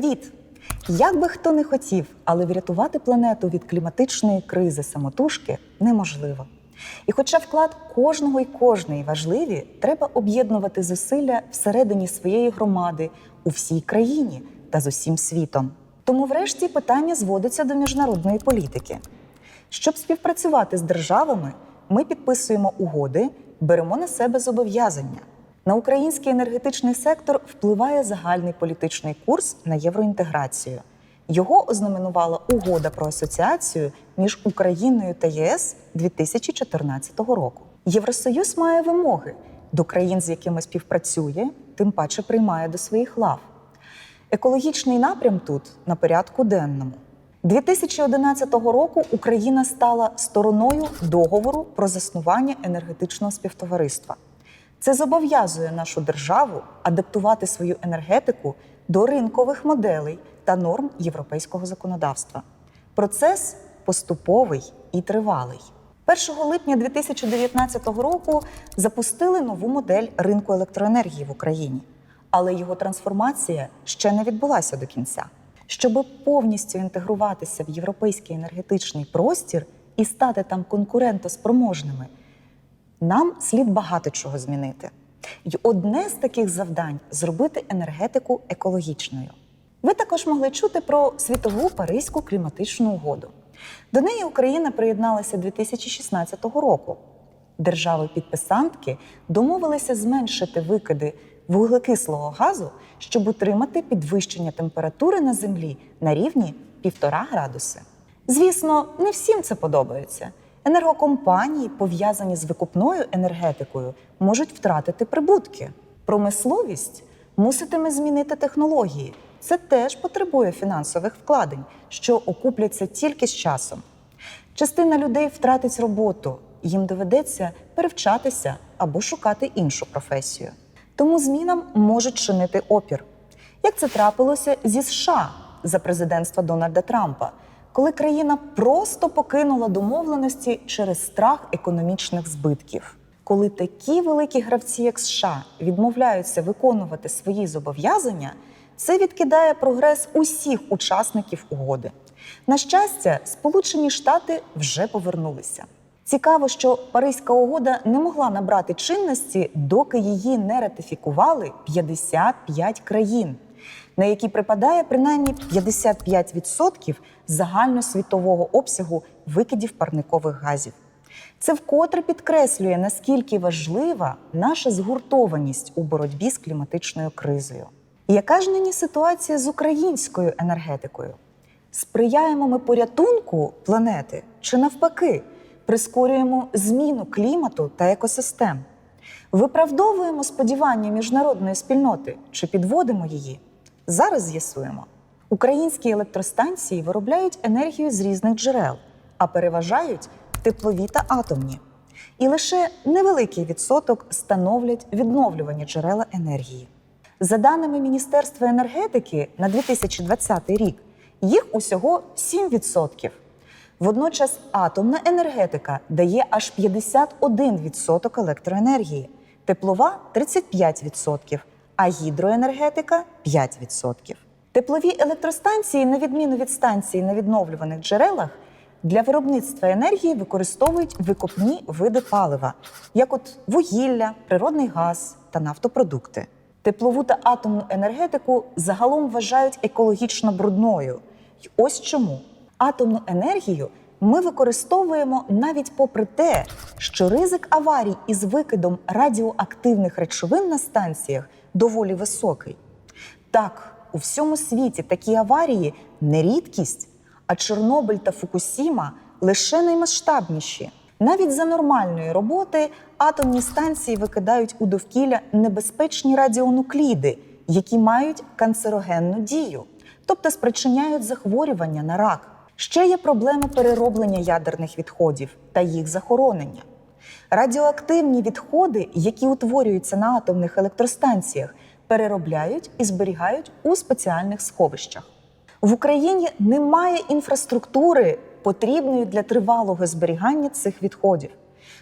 Привіт! Як би хто не хотів, але врятувати планету від кліматичної кризи самотужки неможливо. І хоча вклад кожного і кожної важливі, треба об'єднувати зусилля всередині своєї громади у всій країні та з усім світом. Тому, врешті, питання зводиться до міжнародної політики. Щоб співпрацювати з державами, ми підписуємо угоди, беремо на себе зобов'язання. На український енергетичний сектор впливає загальний політичний курс на євроінтеграцію. Його ознаменувала угода про асоціацію між Україною та ЄС 2014 року. Євросоюз має вимоги до країн, з якими співпрацює, тим паче приймає до своїх лав. Екологічний напрям тут на порядку денному. 2011 року Україна стала стороною договору про заснування енергетичного співтовариства. Це зобов'язує нашу державу адаптувати свою енергетику до ринкових моделей та норм європейського законодавства. Процес поступовий і тривалий. 1 липня 2019 року запустили нову модель ринку електроенергії в Україні, але його трансформація ще не відбулася до кінця. Щоб повністю інтегруватися в європейський енергетичний простір і стати там конкурентоспроможними, нам слід багато чого змінити. І одне з таких завдань зробити енергетику екологічною. Ви також могли чути про світову Паризьку кліматичну угоду. До неї Україна приєдналася 2016 року. Держави-підписантки домовилися зменшити викиди вуглекислого газу, щоб утримати підвищення температури на землі на рівні 1,5 градуси. Звісно, не всім це подобається. Енергокомпанії, пов'язані з викупною енергетикою, можуть втратити прибутки. Промисловість муситиме змінити технології. Це теж потребує фінансових вкладень, що окупляться тільки з часом. Частина людей втратить роботу, їм доведеться перевчатися або шукати іншу професію. Тому змінам можуть чинити опір. Як це трапилося зі США за президентства Дональда Трампа, коли країна просто покинула домовленості через страх економічних збитків. Коли такі великі гравці, як США, відмовляються виконувати свої зобов'язання, це відкидає прогрес усіх учасників угоди. На щастя, Сполучені Штати вже повернулися. Цікаво, що Паризька угода не могла набрати чинності, доки її не ратифікували 55 країн, на які припадає принаймні 55% загальносвітового обсягу викидів парникових газів. Це вкотре підкреслює, наскільки важлива наша згуртованість у боротьбі з кліматичною кризою. Яка ж нині ситуація з українською енергетикою? Сприяємо ми порятунку планети чи навпаки прискорюємо зміну клімату та екосистем? Виправдовуємо сподівання міжнародної спільноти чи підводимо її? Зараз з'ясуємо. Українські електростанції виробляють енергію з різних джерел, а переважають теплові та атомні. І лише невеликий відсоток становлять відновлювані джерела енергії. За даними Міністерства енергетики на 2020 рік, їх усього 7%. Водночас атомна енергетика дає аж 51% електроенергії, теплова 35%, а гідроенергетика 5%. Теплові електростанції, на відміну від станцій на відновлюваних джерелах, для виробництва енергії використовують викопні види палива, як от вугілля, природний газ та нафтопродукти. Теплову та атомну енергетику загалом вважають екологічно брудною. І ось чому атомну енергію ми використовуємо навіть попри те, що ризик аварій із викидом радіоактивних речовин на станціях доволі високий. Так, у всьому світі такі аварії не рідкість, а Чорнобиль та Фукусіма лише наймасштабніші. Навіть за нормальної роботи атомні станції викидають у довкілля небезпечні радіонукліди, які мають канцерогенну дію, тобто спричиняють захворювання на рак. Ще є проблеми перероблення ядерних відходів та їх захоронення. Радіоактивні відходи, які утворюються на атомних електростанціях, переробляють і зберігають у спеціальних сховищах. В Україні немає інфраструктури, потрібної для тривалого зберігання цих відходів.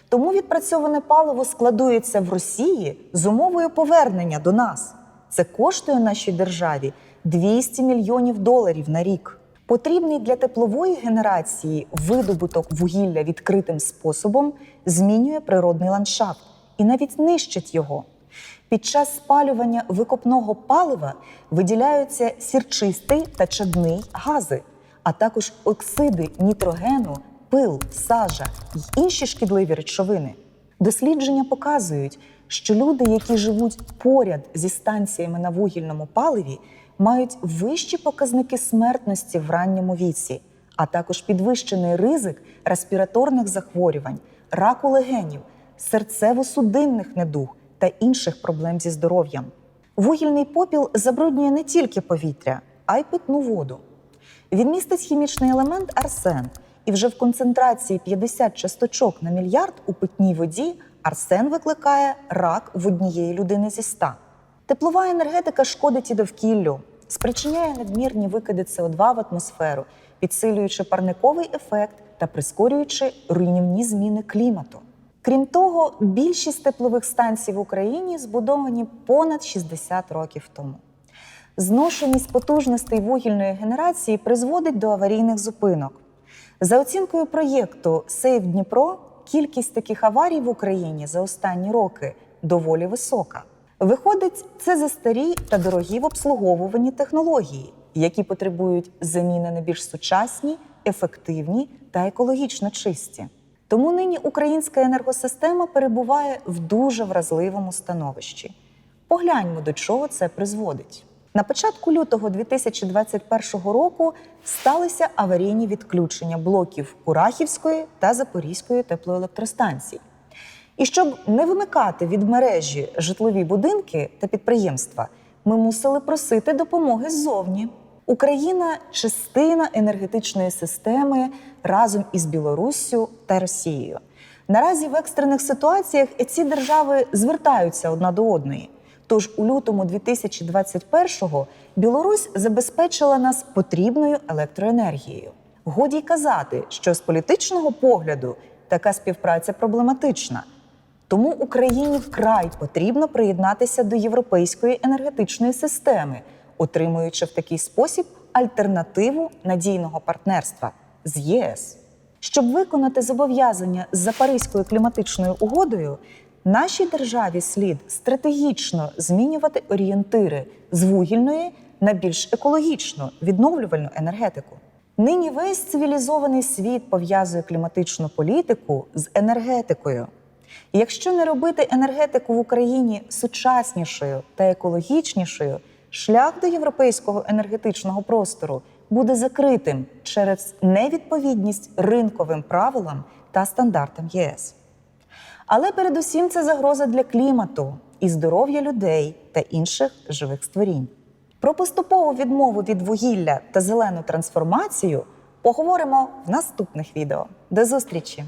Тому відпрацьоване паливо складується в Росії з умовою повернення до нас. Це коштує нашій державі 200 мільйонів доларів на рік. Потрібний для теплової генерації видобуток вугілля відкритим способом змінює природний ландшафт і навіть нищить його. Під час спалювання викопного палива виділяються сірчистий та чадний гази, а також оксиди нітрогену, пил, сажа й інші шкідливі речовини. Дослідження показують, що люди, які живуть поряд зі станціями на вугільному паливі, мають вищі показники смертності в ранньому віці, а також підвищений ризик респіраторних захворювань, раку легенів, серцево-судинних недуг та інших проблем зі здоров'ям. Вугільний попіл забруднює не тільки повітря, а й питну воду. Він містить хімічний елемент арсен, і вже в концентрації 50 часточок на мільярд у питній воді арсен викликає рак в однієї людини зі 100. Теплова енергетика шкодить і довкіллю, спричиняє надмірні викиди СО2 в атмосферу, підсилюючи парниковий ефект та прискорюючи руйнівні зміни клімату. Крім того, більшість теплових станцій в Україні збудовані понад 60 років тому. Зношеність потужностей вугільної генерації призводить до аварійних зупинок. За оцінкою проєкту Сейв Дніпро, кількість таких аварій в Україні за останні роки доволі висока. Виходить, це застарі та дорогі в обслуговуванні технології, які потребують заміни на більш сучасні, ефективні та екологічно чисті. Тому нині українська енергосистема перебуває в дуже вразливому становищі. Погляньмо, до чого це призводить. На початку лютого 2021 року сталися аварійні відключення блоків Курахівської та Запорізької теплоелектростанцій. І щоб не вимикати від мережі житлові будинки та підприємства, ми мусили просити допомоги ззовні. Україна частина енергетичної системи разом із Білоруссю та Росією. Наразі в екстрених ситуаціях ці держави звертаються одна до одної. Тож у лютому 2021-го Білорусь забезпечила нас потрібною електроенергією. Годі й казати, що з політичного погляду така співпраця проблематична. Тому Україні вкрай потрібно приєднатися до європейської енергетичної системи, отримуючи в такий спосіб альтернативу надійного партнерства з ЄС. Щоб виконати зобов'язання за Паризькою кліматичною угодою, нашій державі слід стратегічно змінювати орієнтири з вугільної на більш екологічну відновлювальну енергетику. Нині весь цивілізований світ пов'язує кліматичну політику з енергетикою. Якщо не робити енергетику в Україні сучаснішою та екологічнішою, шлях до європейського енергетичного простору буде закритим через невідповідність ринковим правилам та стандартам ЄС. Але передусім це загроза для клімату і здоров'я людей та інших живих створінь. Про поступову відмову від вугілля та зелену трансформацію поговоримо в наступних відео. До зустрічі!